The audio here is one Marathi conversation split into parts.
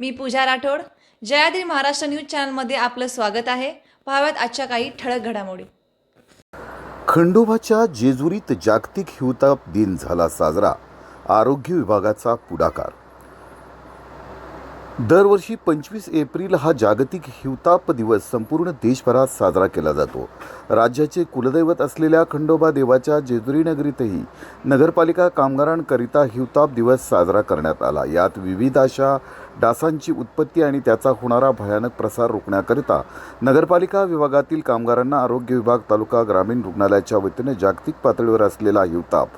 मी पूजा राठोड. जयाद्री महाराष्ट्र न्यूज चॅनलमध्ये आपलं स्वागत आहे. पाहाव्यात आजच्या काही ठळक घडामोडी. खंडोबाच्या जेजुरीत जागतिक हिवताप दिन झाला साजरा. आरोग्य विभागाचा पुढाकार. दरवर्षी पंचवीस एप्रिल हा जागतिक हिवताप दिवस संपूर्ण देशभरात साजरा केला जातो. राज्याचे कुलदैवत असलेल्या खंडोबा देवाच्या जेजुरी नगरीतही नगरपालिका कामगारांकरिता हिवताप दिवस साजरा करण्यात आला. यात विविध अशा डासांची उत्पत्ती आणि त्याचा होणारा भयानक प्रसार रोखण्याकरिता नगरपालिका विभागातील कामगारांना आरोग्य विभाग तालुका ग्रामीण रुग्णालयाच्या वतीने जागतिक पातळीवर असलेला हिवताप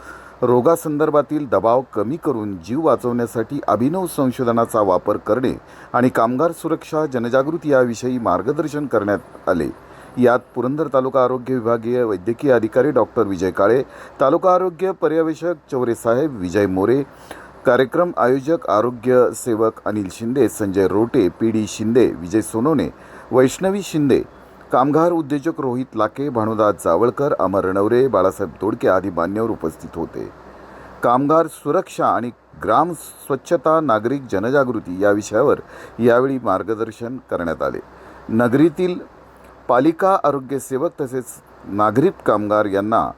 रोगासंदर्भातील दबाव कमी करून जीव वाचवण्यासाठी अभिनव संशोधनाचा वापर करणे आणि कामगार सुरक्षा जनजागृती याविषयी मार्गदर्शन करण्यात आले. यात पुरंदर तालुका आरोग्य विभागीय वैद्यकीय अधिकारी डॉक्टर विजय काळे तालुका आरोग्य पर्यवेक्षक चौरेसाहेब विजय मोरे कार्यक्रम आयोजक आरोग्य सेवक अनिल शिंदे संजय रोटे पी डी शिंदे विजय सोनोने वैष्णवी शिंदे कामगार उद्योजक रोहित लाके भानुदास जावळकर अमर रणवरे बाळासाहेब तोडके आदी मान्यवर उपस्थित होते. कामगार सुरक्षा आणि ग्राम स्वच्छता नागरिक जनजागृती या विषयावर यावेळी मार्गदर्शन करण्यात आले. नगरीतील पालिका आरोग्य सेवक तसेच नागरिक कामगार यांना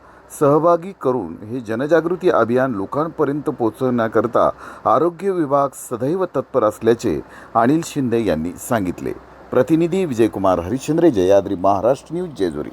सहभागी करून हे जनजागृती अभियान लोकांपर्यंत पोहोचवण्याकरता आरोग्य विभाग सदैव तत्पर असल्याचे अनिल शिंदे यांनी सांगितले. प्रतिनिधी विजयकुमार हरिश्चंद्र जयाद्री महाराष्ट्र न्यूज जेजुरी.